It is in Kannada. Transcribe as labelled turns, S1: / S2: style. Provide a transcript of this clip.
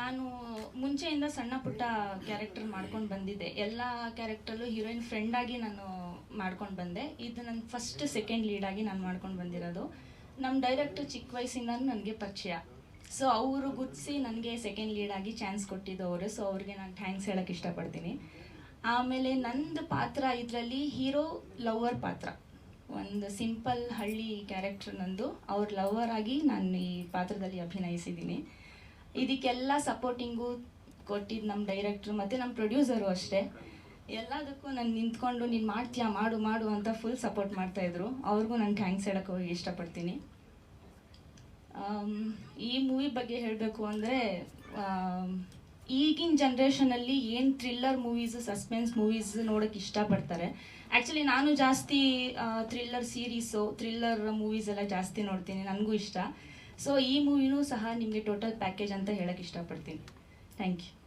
S1: ನಾನು ಮುಂಚೆಯಿಂದ ಸಣ್ಣ ಪುಟ್ಟ ಕ್ಯಾರೆಕ್ಟರ್ ಮಾಡ್ಕೊಂಡು ಬಂದಿದ್ದೆ. ಎಲ್ಲ ಕ್ಯಾರೆಕ್ಟರ್ಲು ಹೀರೋಯಿನ್ ಫ್ರೆಂಡ್ ಆಗಿ ನಾನು ಮಾಡ್ಕೊಂಡು ಬಂದೆ. ಇದು ನನ್ನ ಫಸ್ಟ್ ಸೆಕೆಂಡ್ ಲೀಡ್ ಆಗಿ ನಾನು ಮಾಡ್ಕೊಂಡು ಬಂದಿರೋದು. ನಮ್ಮ ಡೈರೆಕ್ಟರ್ ಚಿಕ್ಕ ವಯಸ್ಸಿಂದ ನನಗೆ ಪರಿಚಯ. ಸೊ ಅವರು ಗುರ್ತಿಸಿ ನನಗೆ ಸೆಕೆಂಡ್ ಲೀಡ್ ಆಗಿ ಚಾನ್ಸ್ ಕೊಟ್ಟಿದ್ದು ಅವರು ಸೊ ಅವ್ರಿಗೆ ನಾನು ಥ್ಯಾಂಕ್ಸ್ ಹೇಳಕ್ಕೆ ಇಷ್ಟಪಡ್ತೀನಿ. ಆಮೇಲೆ ನಂದು ಪಾತ್ರ ಇದರಲ್ಲಿ ಹೀರೋ ಲವರ್ ಪಾತ್ರ. ಒಂದು ಸಿಂಪಲ್ ಹಳ್ಳಿ ಕ್ಯಾರೆಕ್ಟರ್ ನಂದು. ಅವ್ರ ಲವರ್ ಆಗಿ ನಾನು ಈ ಪಾತ್ರದಲ್ಲಿ ಅಭಿನಯಿಸಿದ್ದೀನಿ. ಇದಕ್ಕೆಲ್ಲ ಸಪೋರ್ಟಿಂಗು ಕೊಟ್ಟಿದ್ದು ನಮ್ಮ ಡೈರೆಕ್ಟ್ರು ಮತ್ತು ನಮ್ಮ ಪ್ರೊಡ್ಯೂಸರು ಅಷ್ಟೇ. ಎಲ್ಲದಕ್ಕೂ ನಾನು ನಿಂತ್ಕೊಂಡು ನೀನು ಮಾಡ್ತೀಯಾ, ಮಾಡು ಮಾಡು ಅಂತ ಫುಲ್ ಸಪೋರ್ಟ್ ಮಾಡ್ತಾಯಿದ್ರು ಅವ್ರಿಗೂ ನಾನು ಥ್ಯಾಂಕ್ಸ್ ಹೇಳಕ್ಕೆ ಹೋಗಿ ಇಷ್ಟಪಡ್ತೀನಿ. ಈ ಮೂವಿ ಬಗ್ಗೆ ಹೇಳಬೇಕು ಅಂದರೆ ಈಗಿನ ಜನ್ರೇಷನಲ್ಲಿ ಏನು ಥ್ರಿಲ್ಲರ್ ಮೂವೀಸು ಸಸ್ಪೆನ್ಸ್ ಮೂವೀಸ್ ನೋಡೋಕೆ ಇಷ್ಟಪಡ್ತಾರೆ. ಆ್ಯಕ್ಚುಲಿ ನಾನು ಜಾಸ್ತಿ ಥ್ರಿಲ್ಲರ್ ಸೀರೀಸು ಥ್ರಿಲ್ಲರ್ ಮೂವೀಸ್ ಎಲ್ಲ ಜಾಸ್ತಿ ನೋಡ್ತೀನಿ. ನನಗೂ ಇಷ್ಟ. ಸೊ ಈ ಮೂವಿನೂ ಸಹ ನಿಮಗೆ ಟೋಟಲ್ ಪ್ಯಾಕೇಜ್ ಅಂತ ಹೇಳಕ್ಕೆ ಇಷ್ಟಪಡ್ತೀನಿ. Thank you